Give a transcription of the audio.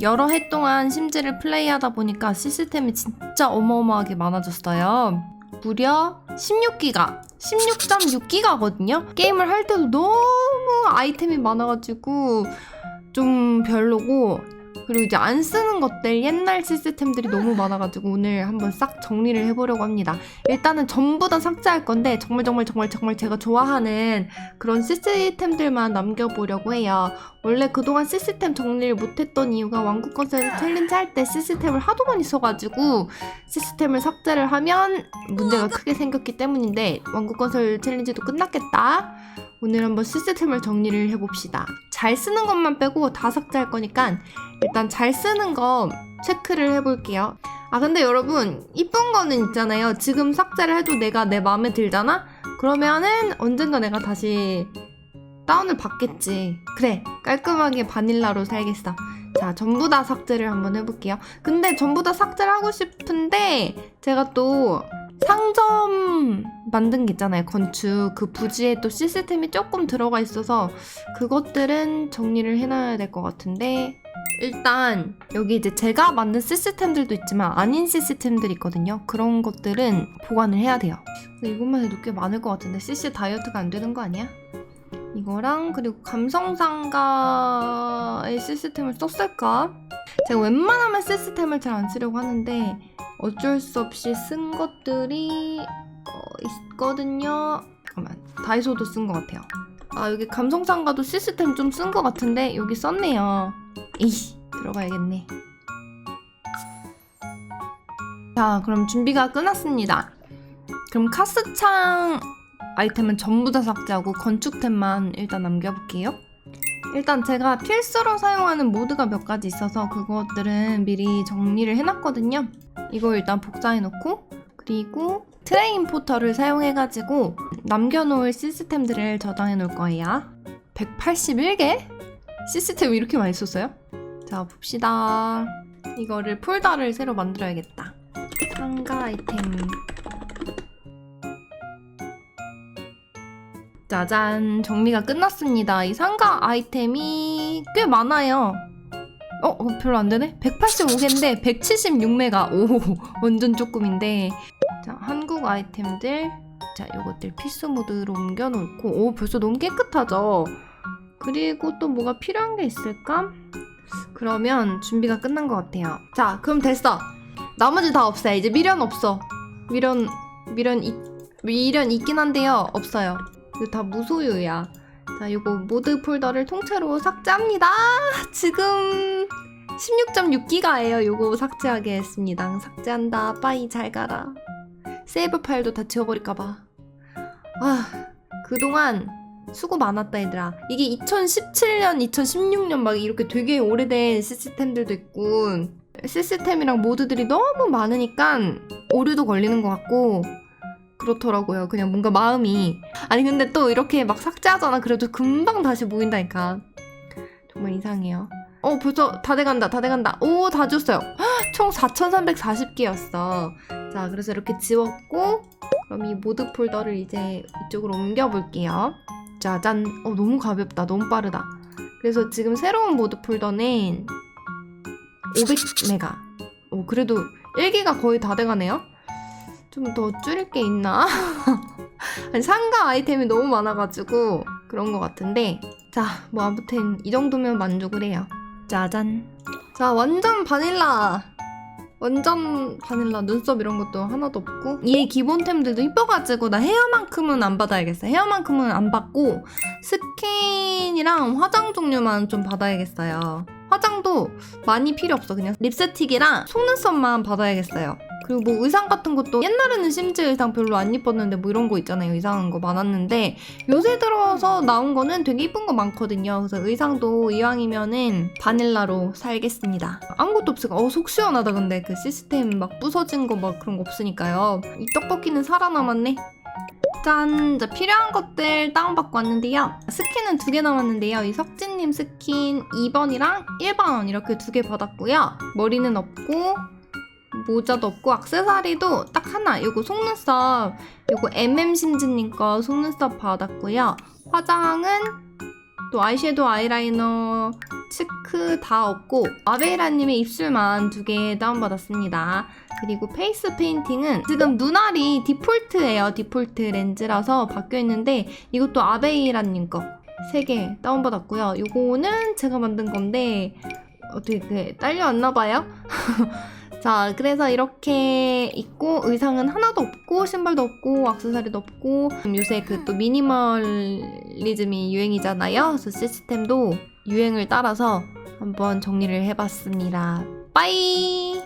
여러 해 동안 심지를 플레이하다 보니까 시스템이 진짜 어마어마하게 많아졌어요. 무려 16기가, 16.6기가거든요. 게임을 할 때도 너무 아이템이 많아가지고 좀 별로고 그리고 이제 안 쓰는 것들 옛날 시스템들이 너무 많아가지고 오늘 한번 싹 정리를 해보려고 합니다. 일단은 전부 다 삭제할 건데 정말 정말 정말 정말 제가 좋아하는 그런 시스템들만 남겨보려고 해요. 원래 그동안 시스템 정리를 못했던 이유가 왕국 건설 챌린지 할 때 시스템을 하도 많이 써가지고 시스템을 삭제를 하면 문제가 크게 생겼기 때문인데 왕국 건설 챌린지도 끝났겠다. 오늘 한번 시스템을 정리를 해봅시다. 잘 쓰는 것만 빼고 다 삭제할 거니까 일단 잘 쓰는 거 체크를 해볼게요. 아 근데 여러분 이쁜 거는 있잖아요. 지금 삭제를 해도 내가 내 마음에 들잖아? 그러면은 언젠가 내가 다시 다운을 받겠지. 그래 깔끔하게 바닐라로 살겠어. 자 전부 다 삭제를 한번 해볼게요. 근데 전부 다 삭제를 하고 싶은데 제가 또 상점 만든 게 있잖아요. 건축 그 부지에 또 시스템이 조금 들어가 있어서 그것들은 정리를 해놔야 될 것 같은데 일단 여기 이제 제가 만든 시스템들도 있지만 아닌 시스템들이 있거든요. 그런 것들은 보관을 해야 돼요. 이것만 해도 꽤 많을 것 같은데 CC 다이어트가 안 되는 거 아니야? 이거랑 그리고 감성상가의 시스템을 썼을까? 제가 웬만하면 시스템을 잘 안 쓰려고 하는데 어쩔 수 없이 쓴 것들이 어, 있거든요. 잠깐만 다이소도 쓴 것 같아요. 아 여기 감성상가도 시스템 좀 쓴 것 같은데 여기 썼네요. 이씨 들어가야겠네. 자 그럼 준비가 끝났습니다. 그럼 카스창 아이템은 전부 다 삭제하고 건축템만 일단 남겨볼게요. 일단 제가 필수로 사용하는 모드가 몇 가지 있어서 그것들은 미리 정리를 해놨거든요. 이거 일단 복사해놓고 그리고 트레인 포털을 사용해가지고 남겨놓을 시스템들을 저장해 놓을 거예요. 181개? 시스템 이렇게 많이 썼어요? 자 봅시다. 이거를 폴더를 새로 만들어야겠다. 상가 아이템 짜잔 정리가 끝났습니다. 이 상가 아이템이 꽤 많아요. 어, 어, 별로 안 되네. 185개인데 176메가. 오, 완전 조금인데. 자, 한국 아이템들. 자, 요것들 필수 모드로 옮겨 놓고 오, 벌써 너무 깨끗하죠. 그리고 또 뭐가 필요한 게 있을까? 그러면 준비가 끝난 것 같아요. 자, 그럼 됐어. 나머지 다 없어요. 이제 미련 없어. 미련 미련 있 미련 있긴 한데요. 없어요. 이거 다 무소유야. 자, 요거 모드 폴더를 통째로 삭제합니다. 지금 16.6기가예요. 요거 삭제하게 했습니다. 삭제한다. 빠이 잘 가라. 세이브 파일도 다 지워버릴까봐. 아, 그동안 수고 많았다 얘들아. 이게 2017년, 2016년 막 이렇게 되게 오래된 시스템들도 있고 시스템이랑 모드들이 너무 많으니까 오류도 걸리는 것 같고 그렇더라고요. 그냥 뭔가 마음이 아니 근데 또 이렇게 막 삭제하잖아. 그래도 금방 다시 모인다니까. 정말 이상해요. 어 벌써 다 돼간다. 다 돼간다. 오 다 줬어요. 헉, 총 4,340개였어. 자 그래서 이렇게 지웠고 그럼 이 모드 폴더를 이제 이쪽으로 옮겨 볼게요. 짜잔. 어 너무 가볍다. 너무 빠르다. 그래서 지금 새로운 모드 폴더는 500메가. 오 그래도 1기가 거의 다 돼가네요. 좀 더 줄일 게 있나? 아니, 상가 아이템이 너무 많아가지고 그런 것 같은데. 자 뭐 아무튼 이 정도면 만족을 해요. 짜잔. 자 완전 바닐라. 완전 바닐라 눈썹 이런 것도 하나도 없고. 얘 기본템들도 이뻐가지고 나 헤어만큼은 안 받아야겠어 헤어만큼은 안 받고 스킨이랑 화장 종류만 좀 받아야겠어요. 화장도 많이 필요 없어. 그냥 립스틱이랑 속눈썹만 받아야겠어요 그리고 뭐 의상 같은 것도 옛날에는 심지 의상 별로 안 이뻤는데 뭐 이런 거 있잖아요 이상한 거 많았는데 요새 들어서 나온 거는 되게 이쁜 거 많거든요 그래서 의상도 이왕이면은 바닐라로 살겠습니다 아무것도 없으니까 어 속 시원하다 근데 그 시스템 막 부서진 거 막 그런 거 없으니까요 이 떡볶이는 살아남았네 짠! 자, 필요한 것들 다운받고 왔는데요. 스킨은 두 개 남았는데요. 이 석진님 스킨 2번이랑 1번 이렇게 두 개 받았고요. 머리는 없고, 모자도 없고, 악세사리도 딱 하나. 요거 속눈썹, 요거 MM 신즈님 거 속눈썹 받았고요. 화장은 또 아이섀도우 아이라이너 치크 다 없고 아베이라님의 입술만 두 개 다운받았습니다. 그리고 페이스 페인팅은 지금 눈알이 디폴트예요. 디폴트 렌즈라서 바뀌어 있는데 이것도 아베이라님 거 세 개 다운받았고요. 요거는 제가 만든 건데 어떻게 그 딸려왔나 봐요. 자, 그래서 이렇게 있고 의상은 하나도 없고 신발도 없고 액세서리도 없고 음, 요새 그 또 미니멀리즘이 유행이잖아요. 그래서 시스템도 유행을 따라서 한번 정리를 해봤습니다. 빠이!